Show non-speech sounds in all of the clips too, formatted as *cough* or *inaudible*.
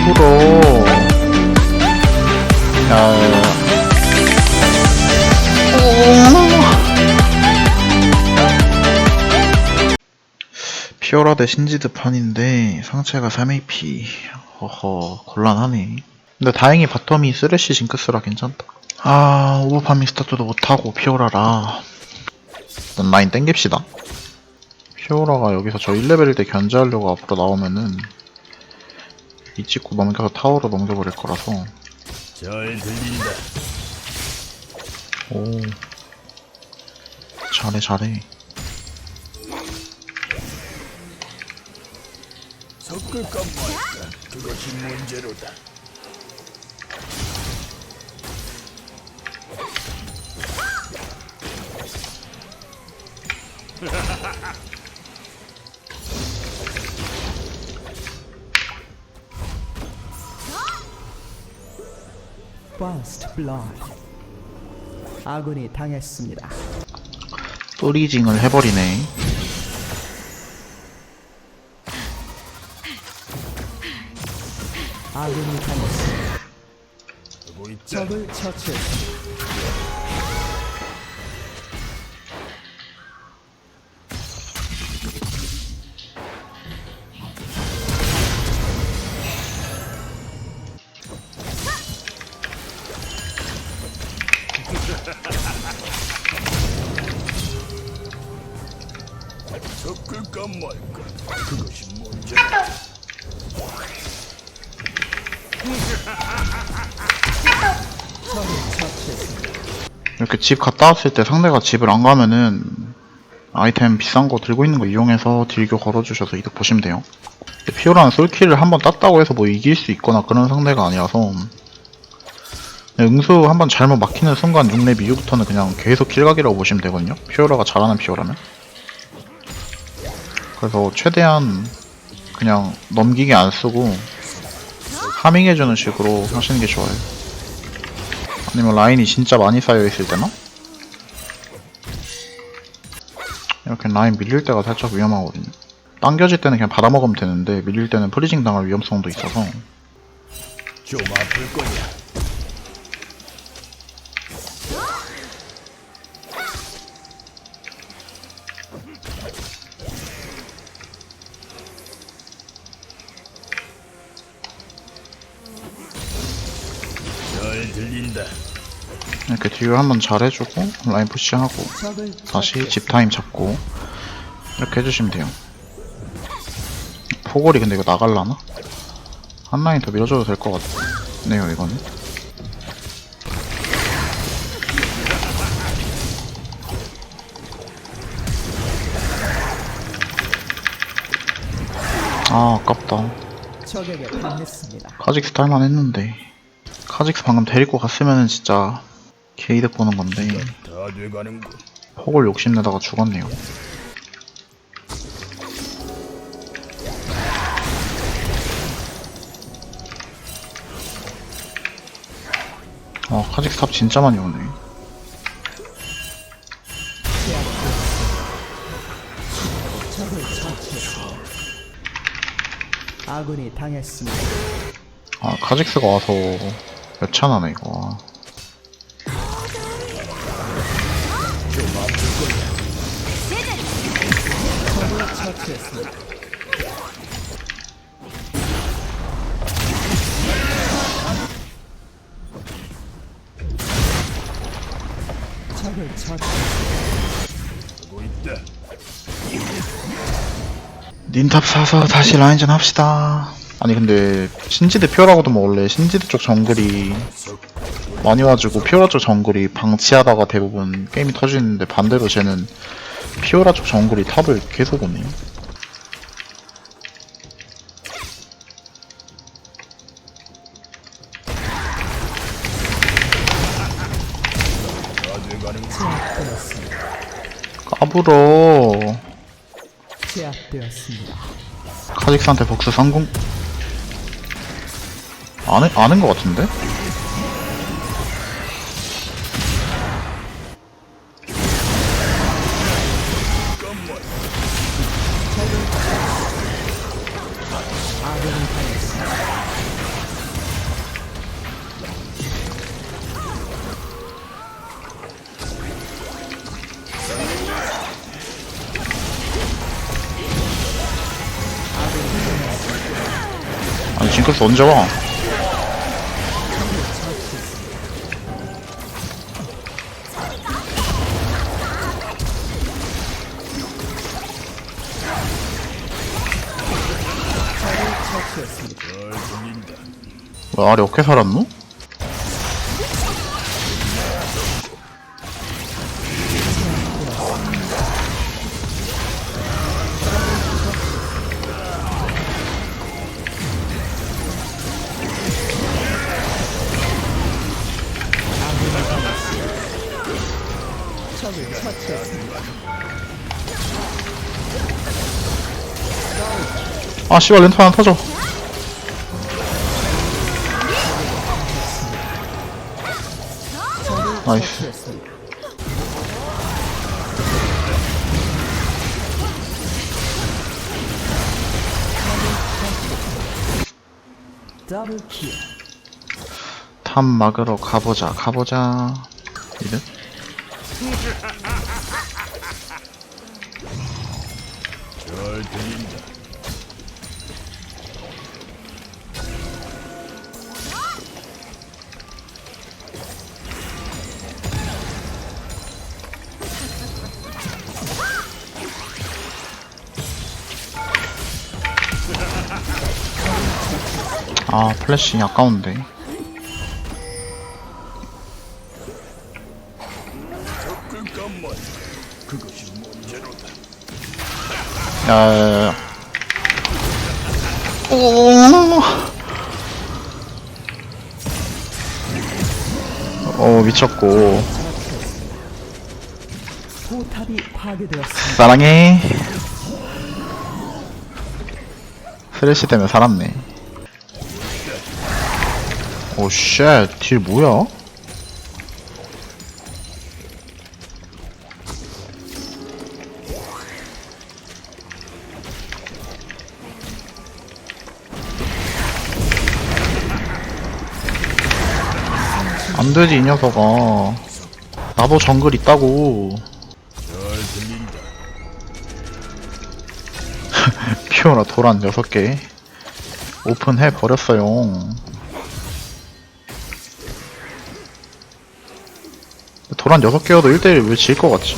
앞으로 어... 피오라데 신지드 판인데 상체가 3AP 허허 곤란하네. 근데 다행히 바텀이 쓰레쉬 징크스라 괜찮다. 아 오버파밍 스타트도 못하고 피오라라. 일단 라인 땡깁시다. 피오라가 여기서 저 1레벨일 때 견제하려고 앞으로 나오면은 이 찍고 넘겨서 타워로 넘겨버릴 거라서 잘 들린다. 오 잘해 잘해 섞을까 말까. 그것이 문제로다. *laughs* First Blood. 아군이 당했습니다. 또리징을 해버리네 아군이 당했습니다. 적을 처치했습니다. 섞을까 말까. 그것이 처치했습니다. 이렇게 집 갔다 왔을 때 상대가 집을 안 가면은 아이템 비싼 거 들고 있는 거 이용해서 딜교 걸어주셔서 이득 보시면 돼요. 피오라는 솔킬을 한번 땄다고 해서 뭐 이길 수 있거나 그런 상대가 아니라서 응수 한번 잘못 막히는 순간 6렙 이후부터는 그냥 계속 킬각이라고 보시면 되거든요. 피오라가 잘하는 피오라면. 그래서 최대한 그냥 넘기게 안 쓰고 하밍해주는 식으로 하시는 게 좋아요. 아니면 라인이 진짜 많이 쌓여있을 때나? 이렇게 라인 밀릴 때가 살짝 위험하거든요. 당겨질 때는 그냥 받아먹으면 되는데 밀릴 때는 프리징 당할 위험성도 있어서 좀 아플 거냐. 잘 들린다. 이렇게 딜 한번 잘 해주고 라인 푸시하고 다시 집 타임 잡고 이렇게 해주시면 돼요. 포골이 근데 이거 나갈라나? 한 라인 더 밀어줘도 될 것 같네요 이거는. 아 아깝다. 적에게 당했습니다. 카직스 탈만 했는데 카직스 방금 데리고 갔으면은 진짜 개이득 보는 건데 다 돼가는군. 폭을 욕심내다가 죽었네요. 아 카직스 탑 진짜 많이 오네. 아군이 당했습니다. 아 카직스가 와서 몇 차나네 이거. 닌탑 사서 다시 라인전 합시다. 아니 근데 신지드 피오라고도 뭐 원래 신지드 쪽 정글이 많이 와주고 피오라 쪽 정글이 방치하다가 대부분 게임이 터지는데 반대로 쟤는 피오라 쪽 정글이 탑을 계속 오네. 다 돼가는군. 제압되었습니다. 까불어. 카직스한테 복수 성공. 아는, 아는 것 같은데? 아니 징크스 언제 와? 왜 아래 어떻게 살았노? 아 씨발 렌트 하나 터져 나이스. 탑 막으러 가보자 가보자 이래? 잘 들린다. 아 플래시 아까운데. 문제로다. 야야야야. 오. 어, 미쳤고. 사랑해. 스레시 때문에 살았네 오쉣 딜 뭐야? 안되지 이 녀석아 나도 정글 있다고. *laughs* 피오라 도란 6개 오픈해 버렸어요. 도란 6개여도 1대1 왜 질 것 같지?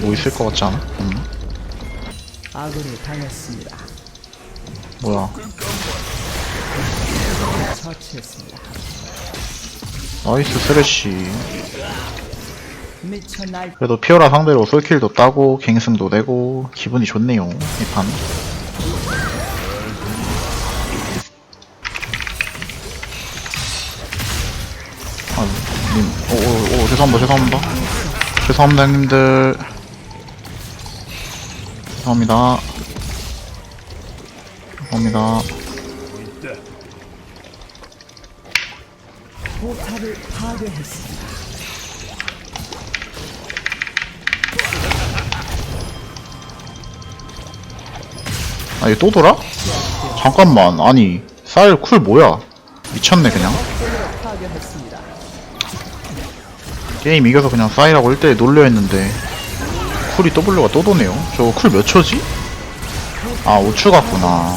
뭐. 있을 것 같지 않아? 음, 아군이 당했습니다. 뭐야. 처치했습니다. 나이스. 미쳐 날 그래도 피오라 상대로 솔킬도 따고 갱승도 내고 기분이 좋네요. 이 판. 오, 오, 오, 죄송합니다, 죄송합니다. 죄송합니다, 형님들. 죄송합니다. 죄송합니다. 포탑을 파괴했습니다. 아, 이거 또 돌아? 잠깐만, 아니, 쌀 쿨 뭐야? 미쳤네, 그냥. 파괴했습니다. 게임 이겨서 그냥 싸이라고 1대1 놀려 했는데 쿨이 W가 또 도네요. 저거 쿨 몇 초지? 아 5초 같구나.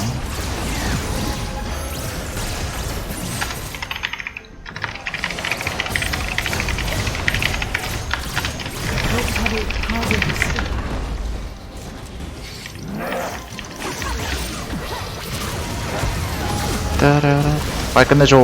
빨리 끝내줘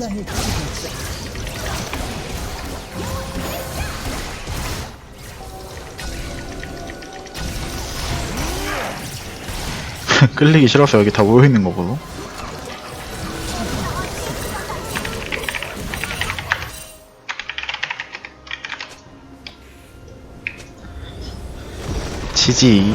전장의 지도자. *laughs* 끌리기 싫어서 여기 다 모여 있는 거거든 지지